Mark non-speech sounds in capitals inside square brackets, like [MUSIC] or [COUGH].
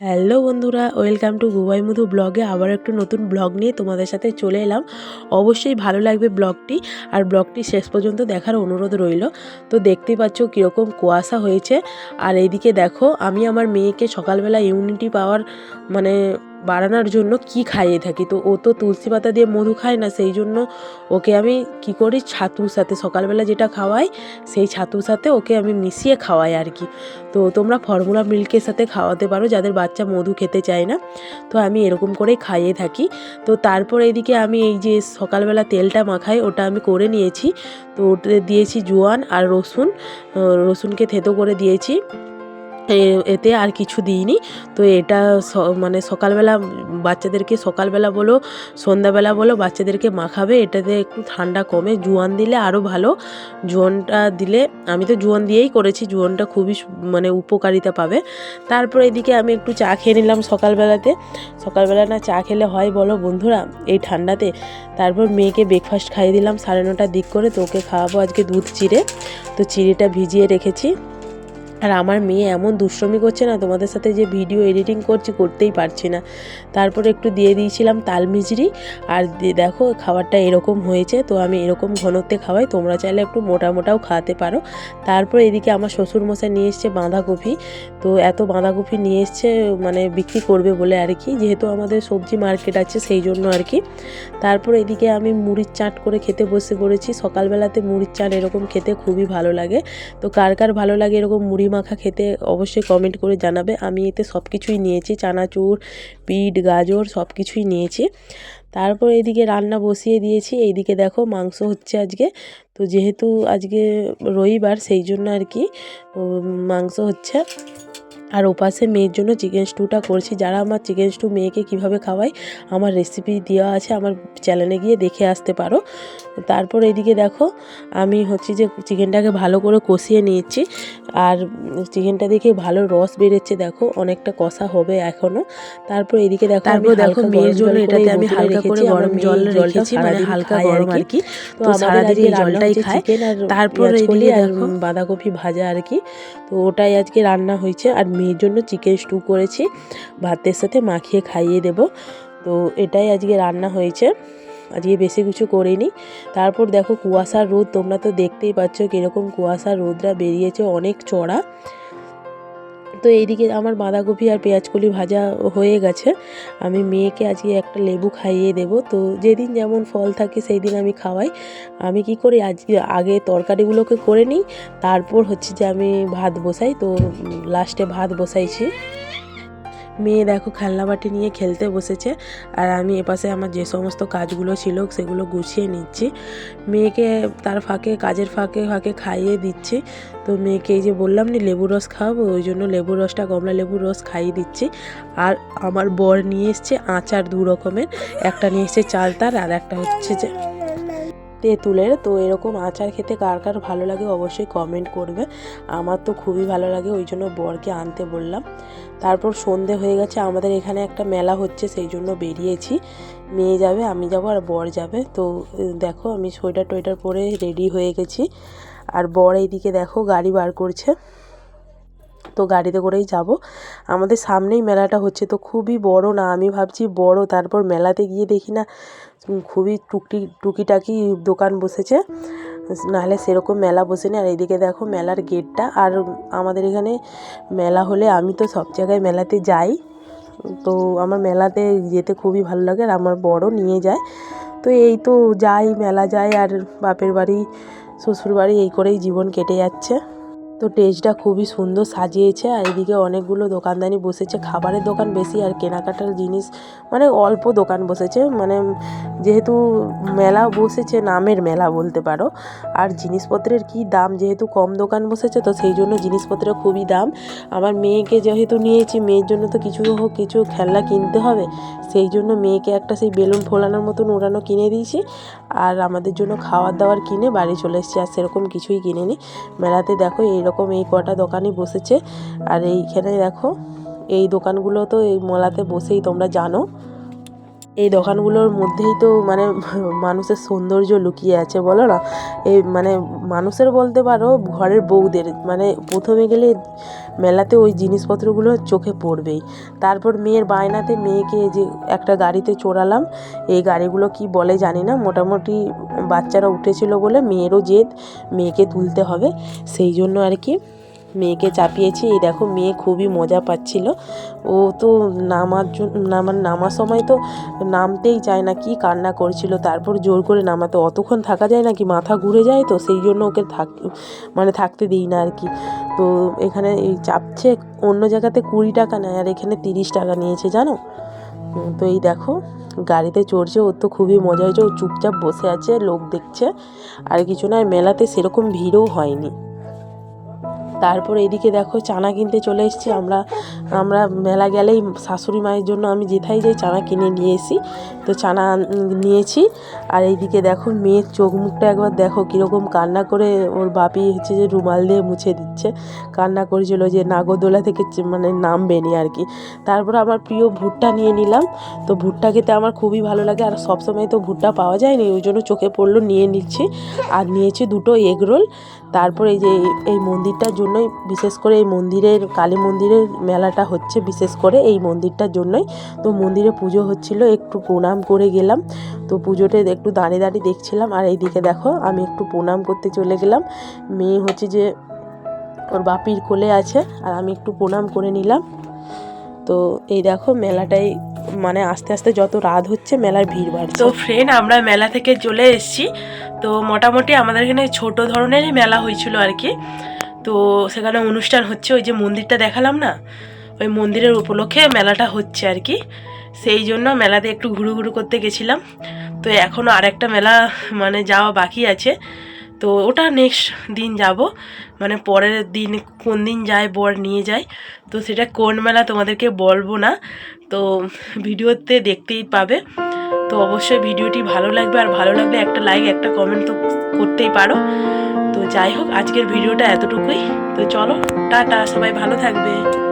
Hello বন্ধুরা, welcome to Gubai মধু ব্লগে আবার একটু নতুন ব্লগ নিয়ে তোমাদের সাথে চলে এলাম। অবশ্যই ভালো লাগবে ব্লগটি, আর ব্লগটি শেষ পর্যন্ত দেখার অনুরোধ রইল। তো দেখতেই পাচ্ছ কীরকম কুয়াশা হয়েছে। আর এইদিকে দেখো, আমি আমার মেয়েকে সকালবেলা ইউনিটি পাওয়ার মানে বাড়ানোর জন্য কি খাইয়ে থাকি? তো ও তো তুলসী পাতা দিয়ে মধু খায় না, সেই জন্য ওকে আমি কি করি? ছাতুর সাথে, সকালবেলা যেটা খাওয়াই, সেই ছাতুর সাথে ওকে আমি মিশিয়ে খাওয়াই আর কি। তো তোমরা ফর্মুলা মিল্কের সাথে খাওয়াতে পারো, যাদের বাচ্চা মধু খেতে চায় না। তো আমি এরকম করেই খাইয়ে থাকি। তো তারপর এদিকে আমি এই যে সকালবেলা তেলটা মাখাই, ওটা আমি করে নিয়েছি। তো ওটাতে দিয়েছি জোয়ান আর রসুন। রসুনকে থেতো করে দিয়েছি। এতে আর কিছু দিইনি। তো এটা মানে সকালবেলা বাচ্চাদেরকে সকালবেলা বলো, সন্ধ্যাবেলা বলো, বাচ্চাদেরকে মাখাবে। এটাতে একটু ঠান্ডা কমে। জোয়ান দিলে আরও ভালো। জোয়ানটা দিলে, আমি তো জোয়ান দিয়েই করেছি। জোয়ানটা খুবই মানে উপকারিতা পাবে। তারপর এদিকে আমি একটু চা খেয়ে নিলাম সকালবেলাতে। সকালবেলা না চা খেলে হয় বলো বন্ধুরা, এই ঠান্ডাতে। তারপর মেয়েকে ব্রেকফাস্ট খাইয়ে দিলাম সাড়ে নটার দিক করে। তো ওকে খাওয়াবো আজকে দুধ চিড়ে। তো চিড়েটা ভিজিয়ে রেখেছি। আর আমার মেয়ে এমন দুষ্টমি করছে না, তোমাদের সাথে যে ভিডিও এডিটিং করছি করতেই পারছি না। তারপর একটু দিয়ে দিয়েছিলাম তাল মিজরি আর দেখো খাবারটা এরকম হয়েছে, তো আমি এরকম ঘনত্বে খাওয়াই, তোমরা চাইলে একটু মোটা মোটাও খাওয়াতে পারো। তারপর এদিকে আমার শ্বশুরমশাই নিয়ে এসছে বাঁধাকপি, তো এত বাঁধাকপি নিয়ে এসছে মানে বিক্রি করবে বলে আর কি, যেহেতু আমাদের সবজি মার্কেট আছে সেই জন্য আর কি। তারপর এদিকে আমি মুড়ির চাট করে খেতে বসে পড়েছি, সকালবেলাতে মুড়ির চাট এরকম খেতে খুবই ভালো লাগে। তো কার কার ভালো লাগে এরকম মুড়ি মাখা খেতে অবশ্যই কমেন্ট করে জানাবে। আমি এতে সব কিছুই নিয়েছি, চানাচুর, বিট, গাজর সব কিছুই নিয়েছি। তারপর এদিকে রান্না বসিয়ে দিয়েছি। এইদিকে দেখো মাংস হচ্ছে আজকে। তো যেহেতু আজকে রবিবার, সেই জন্য আর কি মাংস হচ্ছে আর ওপাশে মেয়ের জন্য চিকেন স্টুটা করছি। যারা আমার চিকেন স্টু মেয়েকে কীভাবে খাওয়াই আমার রেসিপি দেওয়া আছে আমার চ্যানেলে গিয়ে দেখে আসতে পারো। তারপর এদিকে দেখো আমি হচ্ছে যে চিকেনটাকে ভালো করে কষিয়ে নিয়েছি। আর চিকেনটা দেখে ভালো রস বেরোচ্ছে দেখো অনেকটা কষা হবে এখনও। তারপর এদিকে দেখো তারপর দেখো মেয়ের জন্য এটাতে আমি হালকা করে গরম জল রেখেছি, মানে হালকা আর গরম আর কি। তো সারাদিন এই জলটাই খায়। তারপর আর দেখো। বাঁধাকপি ভাজা আর কি। তো ওটাই আজকে রান্না হয়েছে। আর মেয়ের জন্য চিকেন স্টু করেছি। ভাতের সাথে মাখিয়ে খাইয়ে দেব। তো এটাই আজকে রান্না হয়েছে। আজকে বেশি কিছু করিনি। তারপর দেখো কুয়াশার রোদ, তোমরা তো দেখতেই পাচ্ছ কীরকম কুয়াশার রোদরা বেরিয়েছে অনেক চড়া। তো এইদিকে আমার বাঁধাকপি আর পেঁয়াজকলি ভাজা হয়ে গেছে। আমি মেয়েকে আজকে একটা লেবু খাইয়ে দেব। তো যেদিন যেমন ফল থাকে সেই দিন আমি খাওয়াই। আমি কি করি আজ আগে তরকারিগুলোকে করে নিই। তারপর হচ্ছে যে আমি ভাত বসাই। তো লাস্টে ভাত বসাইছি। মেয়ে দেখো খেলনা বাটি নিয়ে খেলতে বসেছে আর আমি এপাশে আমার যে সমস্ত কাজগুলো ছিল সেগুলো গুছিয়ে নিচ্ছি। মেয়েকে তার ফাঁকে, কাজের ফাঁকে ফাঁকে খাইয়ে দিচ্ছি। তো মেয়েকে এই যে বললাম না, লেবু রস খাওয়াবো, ওই জন্য লেবু রসটা কমলা লেবুর রস খাইয়ে দিচ্ছি। আর আমার বর নিয়ে এসছে আচার দু রকমের, একটা নিয়ে এসছে চালতার আর একটা হচ্ছে যে তেঁতুলের তো এরকম আচার খেতে কার কার ভালো লাগে অবশ্যই কমেন্ট করবে। আমার তো খুবই ভালো লাগে, ওই জন্য বরকে আনতে বললাম। তারপর সন্ধে হয়ে গেছে, আমাদের এখানে একটা মেলা হচ্ছে, সেই জন্য বেরিয়েছি। মেয়ে যাবে, আমি যাব আর বর যাবে। তো দেখো আমি সোয়েটার টোয়েটার পরে রেডি হয়ে গেছি। আর বর এইদিকে দেখো, গাড়ি বার করছে। তো গাড়িতে করেই যাব। আমাদের সামনেই মেলাটা হচ্ছে, তো খুবই বড় না? আমি ভাবছি বড়, তারপর মেলাতে গিয়ে দেখি না খুবই টুকটি, টুকিটাকি দোকান বসেছে। নাহলে সেরকম মেলা বসে বসেনি। আর এইদিকে দেখো মেলার গেটটা, আর আমাদের এখানে মেলা হলে আমি তো সব জায়গায় মেলাতে যাই। তো আমার মেলাতে যেতে খুবই ভালো লাগে, আর আমার বড় নিয়ে যায়। তো এই তো যাই, মেলা যাই, আর বাপের বাড়ি শ্বশুর বাড়ি এই করেই জীবন কেটে যাচ্ছে। তো টেস্টটা খুবই সুন্দর সাজিয়েছে আর এদিকে অনেকগুলো দোকানদানি বসেছে। খাবারের দোকান বেশি আর কেনাকাটার জিনিস মানে অল্প দোকান বসেছে। মানে যেহেতু মেলা বসেছে, নামের মেলা বলতে পারো। আর জিনিসপত্রের কি দাম? যেহেতু কম দোকান বসেছে, তো সেই জন্য জিনিসপত্রের খুবই দাম। আমার মেয়েকে যেহেতু নিয়েছি, মেয়ের জন্য তো কিছু হোক, কিছু খেলনা কিনতে হবে। সেই জন্য মেয়েকে একটা সেই বেলুন ফোলানোর মতন উড়ানো কিনে দিয়েছি। আর আমাদের জন্য খাবার দাওয়ার কিনে বাড়ি চলে এসেছি, আর সেরকম কিছুই কিনিনি। মেলাতে দেখো, এইরকম এই কটা দোকানই বসেছে। আর এইখানে দেখো, এই দোকানগুলো তো এই মেলাতে বসেই তোমরা জানো। এই দোকানগুলোর মধ্যেই তো মানে [LAUGHS] মানুষের সৌন্দর্য লুকিয়ে আছে, বলো না? এই মানে মানুষের বলতে পারো ঘরের বউদের মানে প্রথমে গেলে মেলাতে ওই জিনিসপত্রগুলো চোখে পড়বেই। তারপর মেয়ের বায়নাতে মেয়েকে যে একটা গাড়িতে চড়ালাম, এই গাড়িগুলো কি বলে জানি না, মোটামুটি বাচ্চারা উঠেছিল বলে মেয়েরও জেদ, মেয়েকে তুলতে হবে। সেই জন্য আর কি মেয়েকে চাপিয়েছি। এই দেখো, মেয়ে খুবই মজা পাচ্ছিল। ও তো নামার জন্য নামার নামার সময় তো নামতেই চায় না, কি কান্না করছিল। তারপর জোর করে নামাতে। অতক্ষণ থাকা যায় না কি মাথা ঘুরে যায় তো, সেই জন্য ওকে থাক মানে থাকতে দিই না আর কি। তো এখানে এই চাপছে, অন্য জায়গাতে কুড়ি টাকা নেয় আর এখানে তিরিশ টাকা নিয়েছে, জানো? তো এই দেখো, গাড়িতে চড়ছে, ওর তো খুবই মজা হয়েছে। ও চুপচাপ বসে আছে, লোক দেখছে। আর কিছু না মেলাতে সেরকম ভিড়ও হয়নি। তারপর এদিকে দেখো চানা কিনতে চলে এসেছি। আমরা আমরা মেলা গেলেই শাশুড়ি মায়ের জন্য আমি যেথায় যাই চানা কিনে নিয়ে এসি। তো চানা নিয়েছি। আর এইদিকে দেখো মেয়ের চোখ মুখটা একবার দেখো কীরকম কান্না করে ওর বাপি হচ্ছে যে রুমাল দিয়ে মুছে দিচ্ছে। কান্না করেছিল যে নাগরদোলা থেকে মানে নামবে নি আর কি। তারপর আমার প্রিয় ভুট্টা নিয়ে নিলাম। তো ভুট্টা খেতে আমার খুবই ভালো লাগে আর সবসময় তো ভুট্টা পাওয়া যায়নি, ওই জন্য চোখে পড়ল, নিয়ে নিচ্ছি। আর নিয়েছি দুটো এগ রোল। তারপর এই যে এই মন্দিরটার জন্যই, বিশেষ করে এই মন্দিরের, কালী মন্দিরের মেলাটা হচ্ছে বিশেষ করে এই মন্দিরটার জন্যই। তো মন্দিরে পুজো হচ্ছিল একটু প্রণাম করে গেলাম। তো পুজোতে একটু দাঁড়িয়ে দাঁড়িয়ে দেখছিলাম আর এইদিকে দেখো আমি একটু প্রণাম করতে চলে গেলাম। মেয়ে হচ্ছে যে ওর বাপির কোলে আছে আর আমি একটু প্রণাম করে নিলাম। তো এই দেখো মেলাটাই মানে আস্তে আস্তে যত রাত হচ্ছে মেলার ভিড় বাড়ছে। তো ফ্রেন্ড আমরা মেলা থেকে চলে এসেছি। তো মোটামুটি আমাদের এখানে ছোট ধরনেরই মেলা হয়েছিল আর কি। তো সেখানে অনুষ্ঠান হচ্ছে, ওই যে মন্দিরটা দেখালাম না? ওই মন্দিরের উপলক্ষে মেলাটা হচ্ছে আর কি। সেই জন্য মেলাতে একটু ঘুরু ঘুরু করতে গেছিলাম। তো এখনও আরেকটা মেলা মানে যাওয়া বাকি আছে। তো ওটা নেক্সট দিন যাব। মানে পরের দিন কোন দিন যায়, বর নিয়ে যায়। তো সেটা কোন মেলা তোমাদেরকে বলব না। তো ভিডিওতে দেখতেই পাবে। তো অবশ্যই ভিডিওটি ভালো লাগবে আর ভালো লাগলে একটা লাইক একটা কমেন্ট তো করতেই পারো। তো যাই হোক, আজকের ভিডিওটা এতটুকুই। তো চলো, টাটা, সবাই ভালো থাকবে।